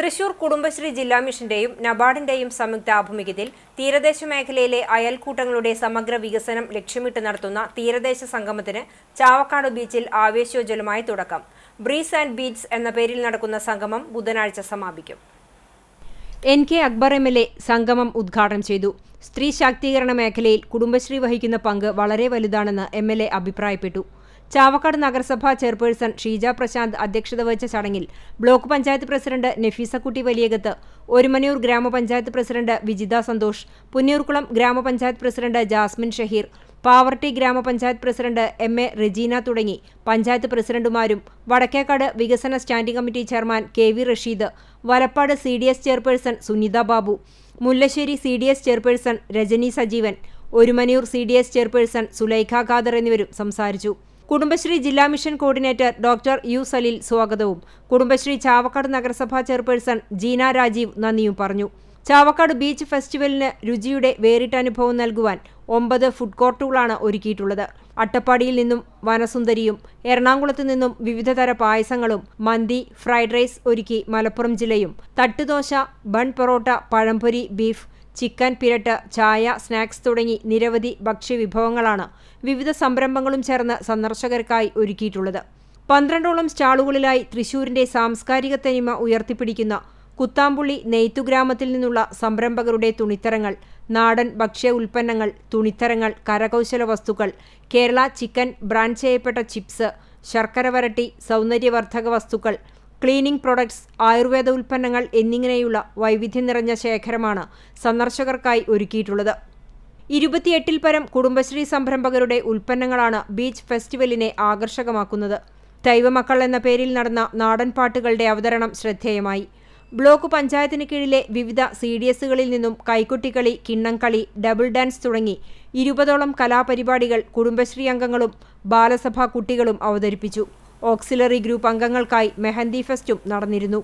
തൃശൂർ കുടുംബശ്രീ ജില്ലാ മിഷന്റെയും നബാർഡിന്റെയും സംയുക്ത ആഭിമുഖ്യത്തിൽ തീരദേശ മേഖലയിലെ അയൽക്കൂട്ടങ്ങളുടെ സമഗ്ര വികസനം ലക്ഷ്യമിട്ട് നടത്തുന്ന തീരദേശ സംഗമത്തിന് ചാവക്കാട് ബീച്ചിൽ ആവേശോജ്വലമായി തുടക്കം. ബ്രീസ് ആൻഡ് ബീച്ച് എന്ന പേരിൽ നടക്കുന്ന സംഗമം ബുധനാഴ്ച സമാപിക്കും. N K Akbar M L A സംഗമം ഉദ്ഘാടനം ചെയ്തു. സ്ത്രീ ശാക്തീകരണ മേഖലയിൽ കുടുംബശ്രീ വഹിക്കുന്ന പങ്ക് വളരെ വലുതാണെന്ന് എം എൽ എ അഭിപ്രായപ്പെട്ടു. ചാവക്കാട് നഗരസഭാ ചെയർപേഴ്സൺ ഷീജ പ്രശാന്ത് അധ്യക്ഷത വഹിച്ച ചടങ്ങിൽ ബ്ലോക്ക് പഞ്ചായത്ത് പ്രസിഡന്റ് നഫീസക്കുട്ടി വലിയകത്ത് ഒരുമനൂർ ഗ്രാമപഞ്ചായത്ത് പ്രസിഡന്റ് വിജിത സന്തോഷ് പുന്നൂർക്കുളം ഗ്രാമപഞ്ചായത്ത് പ്രസിഡന്റ് ജാസ്മിൻ ഷഹീർ പാവർട്ടി ഗ്രാമപഞ്ചായത്ത് പ്രസിഡന്റ് എം എ റെജീന തുടങ്ങി. പഞ്ചായത്ത് പ്രസിഡന്റുമാരും വടക്കേക്കാട് വികസന standing committee chairman K V Rasheed Valappad C D S chairperson Sunitha Babu Mullassery C D S chairperson Rajani Sajeevan Orumanoor C D S chairperson Sulaikha Khader എന്നിവരും സംസാരിച്ചു. കുടുംബശ്രീ ജില്ലാ mission coordinator doctor U Saleel സ്വാഗതവും. കുടുംബശ്രീ ചാവക്കാട് നഗരസഭാ chairperson Jeena Rajeev നന്ദിയും പറഞ്ഞു. Chavakkad beach ഫെസ്റ്റിവലിന് രുചിയുടെ വേറിട്ട അനുഭവം നൽകുവാൻ ഒമ്പത് ഫുഡ് കോർട്ടുകളാണ് ഒരുക്കിയിട്ടുള്ളത്. അട്ടപ്പാടിയിൽ നിന്നും വനസുന്ദരിയും എറണാകുളത്തു നിന്നും വിവിധതര പായസങ്ങളും മന്തി ഫ്രൈഡ് റൈസ് ഒരുക്കി മലപ്പുറം ജില്ലയും. Thattu dosa bun porotta pazhampori beef chicken പിരട്ട് ചായ സ്നാക്സ് തുടങ്ങി നിരവധി ഭക്ഷ്യവിഭവങ്ങളാണ് വിവിധ സംരംഭങ്ങളും ചേർന്ന് സന്ദർശകർക്കായി ഒരുക്കിയിട്ടുള്ളത്. പന്ത്രണ്ടോളം സ്റ്റാളുകളിലായി തൃശൂരിന്റെ സാംസ്കാരിക തനിമ ഉയർത്തിപ്പിടിക്കുന്ന കുത്താമ്പുള്ളി നെയ്ത്തുഗ്രാമത്തിൽ നിന്നുള്ള സംരംഭകരുടെ തുണിത്തരങ്ങൾ നാടൻ ഭക്ഷ്യ ഉൽപ്പന്നങ്ങൾ തുണിത്തരങ്ങൾ കരകൗശല വസ്തുക്കൾ കേരള ചിക്കൻ ബ്രാൻഡ് ചെയ്യപ്പെട്ട ചിപ്സ് ശർക്കര വരട്ടി സൗന്ദര്യവർദ്ധക വസ്തുക്കൾ ക്ലീനിംഗ് പ്രൊഡക്ട്സ് ആയുർവേദ ഉൽപ്പന്നങ്ങൾ എന്നിങ്ങനെയുള്ള വൈവിധ്യം നിറഞ്ഞ ശേഖരമാണ് സന്ദർശകർക്കായി ഒരുക്കിയിട്ടുള്ളത്. ഇരുപത്തിയെട്ടിൽ പരം കുടുംബശ്രീ സംരംഭകരുടെ ഉൽപ്പന്നങ്ങളാണ് ബീച്ച് ഫെസ്റ്റിവലിനെ ആകർഷകമാക്കുന്നത്. ദൈവമക്കൾ എന്ന പേരിൽ നടന്ന നാടൻ പാട്ടുകളുടെ അവതരണം ശ്രദ്ധേയമായി. ബ്ലോക്ക് പഞ്ചായത്തിന് കീഴിലെ വിവിധ സി ഡി എസുകളിൽ നിന്നും കൈക്കുട്ടിക്കളി കിണ്ണംകളി ഡബിൾ ഡാൻസ് തുടങ്ങി ഇരുപതോളം കലാപരിപാടികൾ കുടുംബശ്രീ അംഗങ്ങളും ബാലസഭാ കുട്ടികളും അവതരിപ്പിച്ചു. ഓക്സിലറി ഗ്രൂപ്പ് അംഗങ്ങൾക്കായി മെഹന്തി ഫെസ്റ്റും നടന്നിരുന്നു